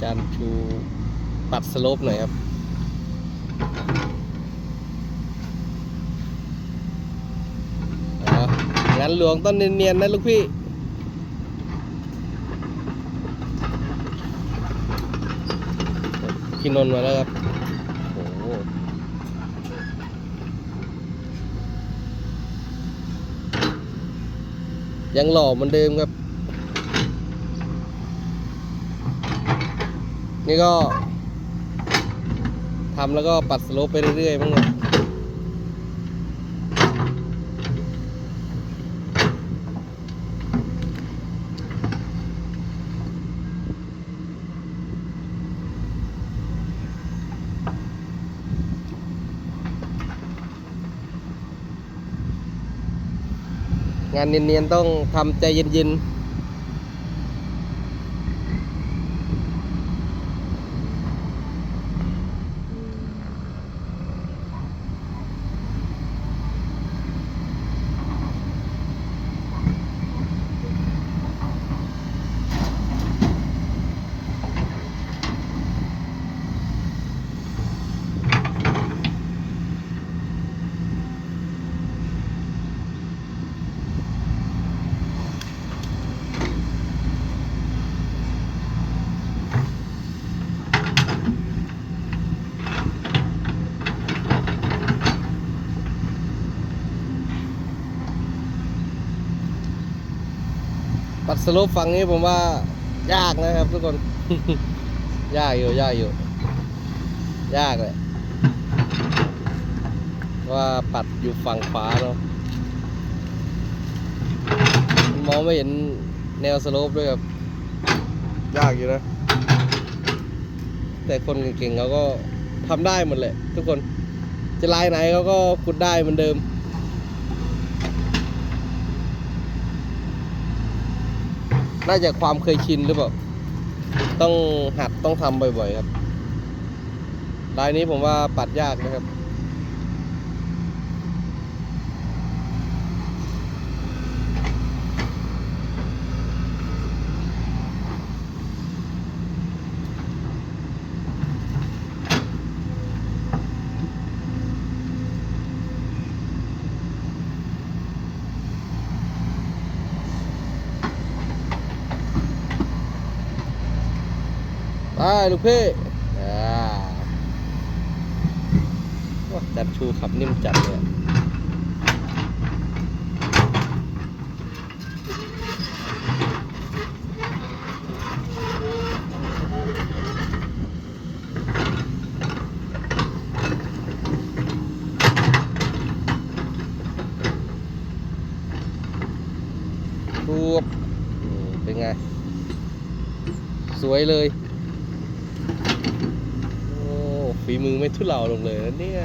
จานชูปัดสโลปหน่อยครับ งั้นหลวงต้องเนียนๆนะลูกพี่พี่นนมาแล้วครับ โอ้โหยังหล่อเหมือนเดิมครับ นี่ก็ทำแล้วก็ปัดสโลปไปเรื่อยๆมั้งครับงานเนียนๆต้องทำใจเย็นๆ ปัดสโลปฝั่งนี้ผมว่ายากนะครับทุกคน ยากอยู่ยากอยู่ ยากเลยเพราะว่าปัดอยู่ฝั่งขวาเนาะมองไม่เห็นแนวสโลปด้วยครับ ยากอยู่นะ แต่คนเก่งๆเขาก็ทำได้หมดแหละทุกคน จะลายไหนเขาก็ขุดได้เหมือนเดิม น่าจะความเคยชินหรือเปล่า ต้องหัดต้องทำบ่อยๆครับลายนี้ผมว่าปัดยากนะครับ ไปลูกพี่จัดชูขับนิ่มจัดเลยรูปเป็นไง สวยเลย โอ้ ฝีมือไม่ทุเลาลงเลยนะเนี่ย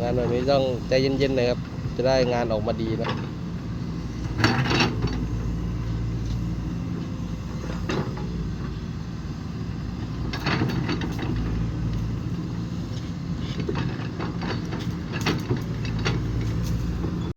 งานแบบนี้ต้องใจเย็นๆหน่อยครับ จะได้งานออกมาดีนะ